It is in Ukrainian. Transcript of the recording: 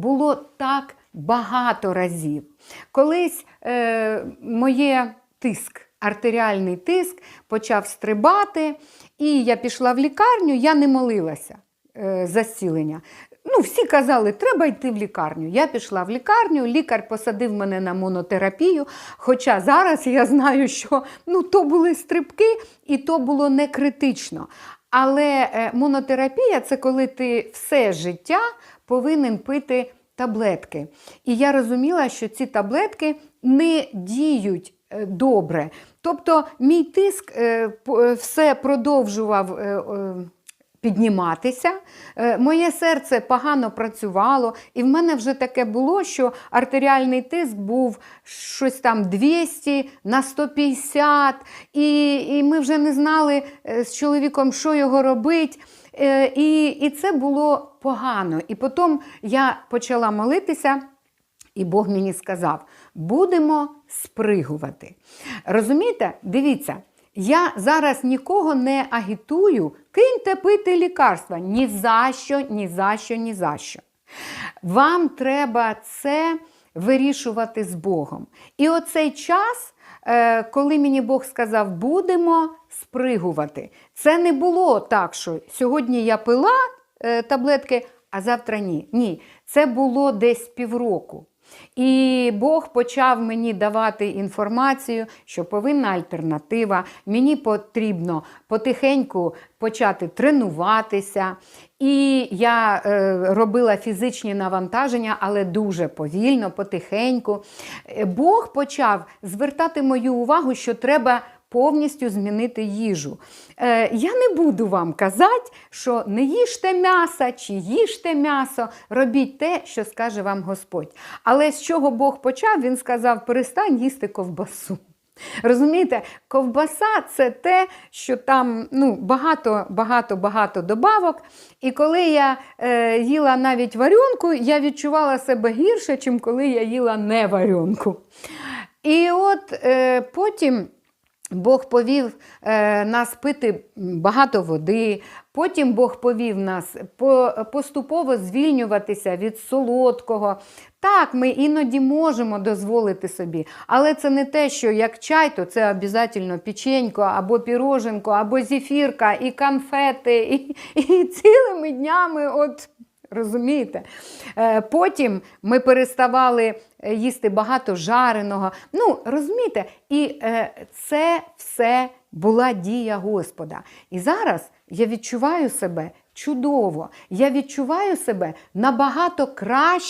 було так багато разів. Колись е, моє тиск, артеріальний тиск почав стрибати, і я пішла в лікарню, я не молилася е, за. Ну, всі казали, треба йти в лікарню. Я пішла в лікарню, лікар посадив мене на монотерапію. Хоча зараз я знаю, що ну, то були стрибки, і то було не критично. Але е, монотерапія це коли ти все життя повинен пити таблетки. І я розуміла, що ці таблетки не діють е, добре. Тобто мій тиск е, все продовжував. Підніматися, Е, моє серце погано працювало, і в мене вже таке було, що артеріальний тиск був щось там 200 на 150, і, і ми вже не знали е, з чоловіком, що його робити. Е, І, і це було погано. І потім я почала молитися. І Бог мені сказав: будемо спригувати. Розумієте, дивіться, я зараз нікого не агітую, киньте пити лікарства. Ні за що, ні за що, ні за що. Вам треба це вирішувати з Богом. І оцей час, е, коли мені Бог сказав, будемо спригувати, це не було так, що сьогодні я пила е, таблетки, а завтра ні. Ні, це було десь півроку. І Бог почав мені давати інформацію, що повинна альтернатива. Мені потрібно потихеньку почати тренуватися. І я е, робила фізичні навантаження, але дуже повільно, потихеньку. Е, Бог почав звертати мою увагу, що треба повністю змінити їжу. Е, я не буду вам казати, що не їжте м'ясо чи їжте м'ясо, робіть те, що скаже вам Господь. Але з чого Бог почав, він сказав: перестань їсти ковбасу. Розумієте, ковбаса це те, що там ну, багато, багато, багато добавок. І коли я е, їла навіть варіонку, я відчувала себе гірше, ніж коли я їла не варіонку. І от е, потім. Бог повів е, нас пити багато води, потім Бог повів нас по, поступово звільнюватися від солодкого. Так, ми іноді можемо дозволити собі, але це не те, що як чай, то це обов'язково печенько, або піроженко, або зефірка, і конфети, і, і цілими днями. от Розумієте? Е, Потім ми переставали е, їсти багато жареного. Ну, розумієте, і е, це все була дія Господа. І зараз я відчуваю себе чудово. Я відчуваю себе набагато краще.